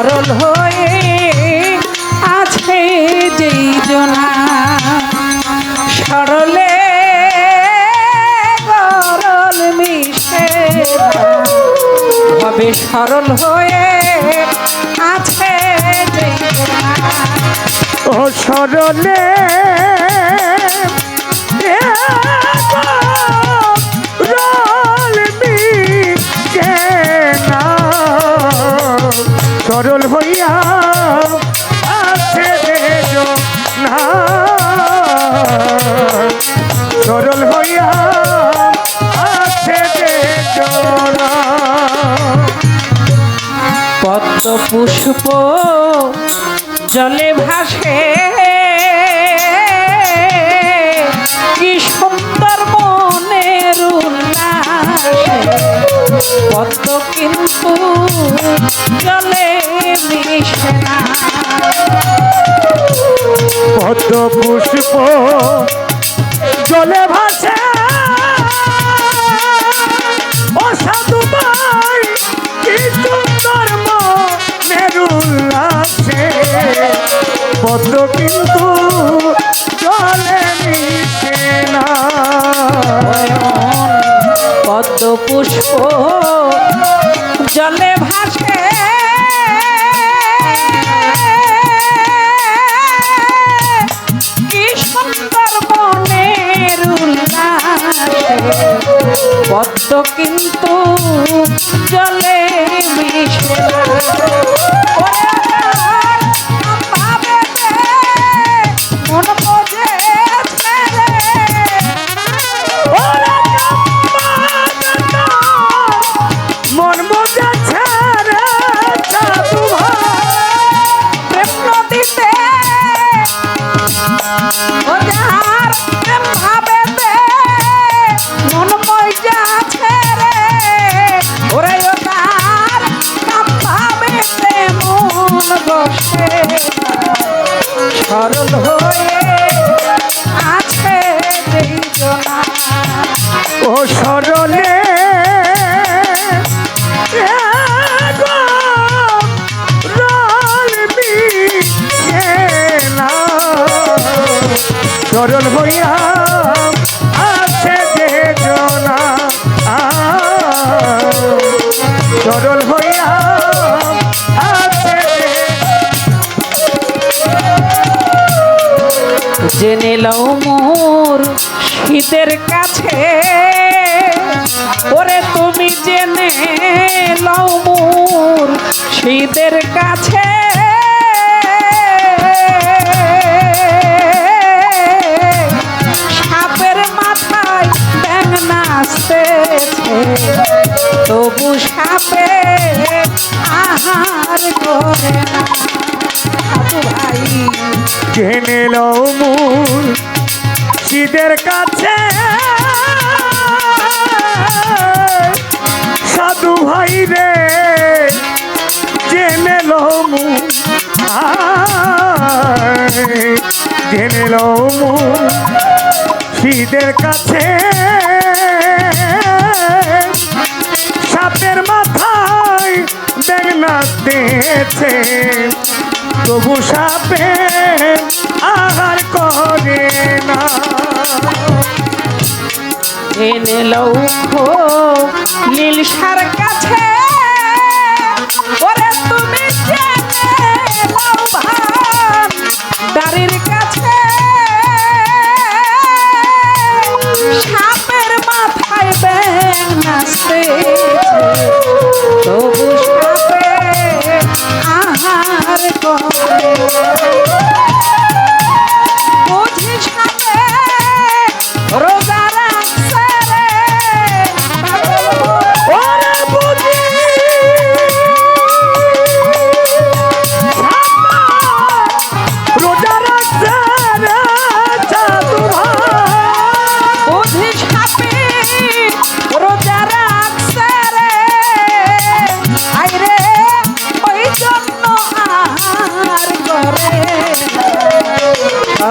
সরল হয়ে আছে যেই জোনা। সরলে গরল মিশে হবে সরল হয়ে আছে যেই জোনা। ও সরলে পুষ্প জলে ভাসে। কি সুন্দর মনের পদ্ম কিন্তু জলে মিশে না। পদ্ম পুষ্প জলে ভাসে। পদ্ম কিন্তু জলে মিশে না। পদ্ম পুষ্প জলে ভাসে। কি সুন্দর মনের পদ্ম কিন্তু জলে মিশে। সরল হইয়া আছে যে জনা। সরল হইয়া আছে জেনে লও মোর শীতের কাছে। ওরে তুমি জেনে লও মোর শীতের কাছে। শীতের কাছে। সাধু ভাই রে জেনে আয়, জেনে লও মূল কাছে। সাপের মাথায় বেগনা দিয়েছে। তবু সাপে আহার করে না। এনে লৌখো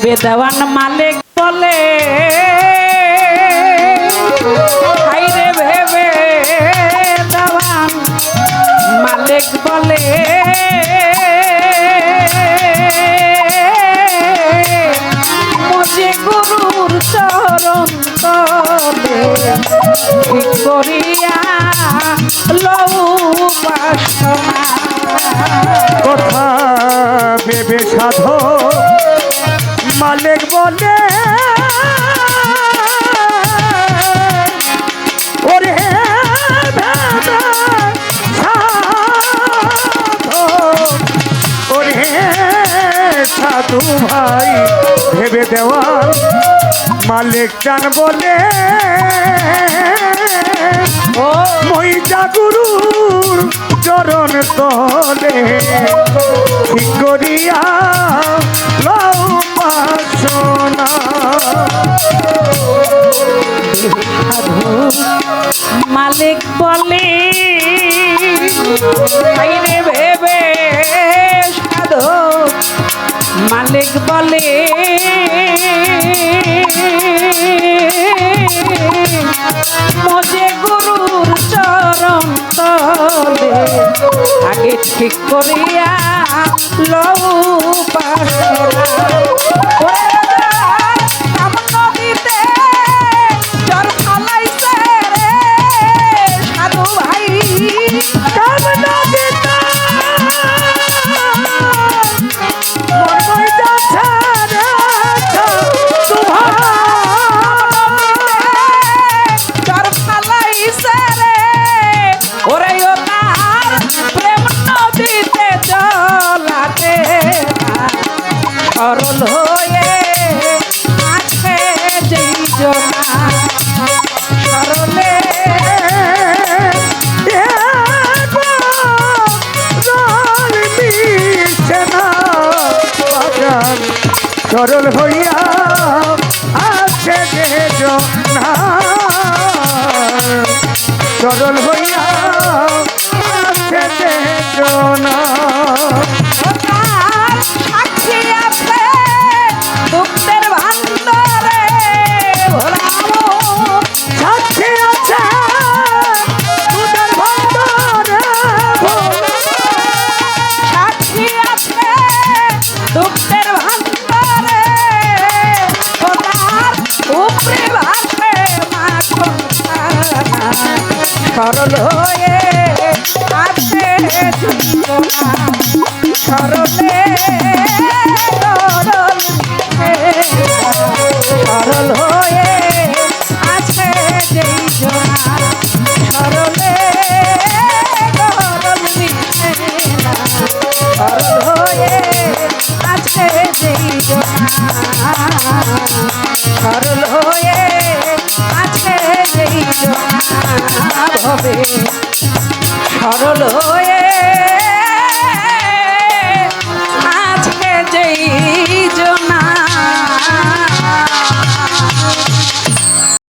देवे मालिक बोले। দাদু ভাই ভেবে দেওয়া মালিক চান বলে মই জাগুরুর চরণ তলে ঠিক করিয়া লও মালিক বলে মালিক বলে। মজে গুরুর চরণ তলে আগে ঠিক করিয়া লউ পাশরা সরল হইয়া আছে দেহে সরল হইয়া আছে দেহে জনা সরল হয়ে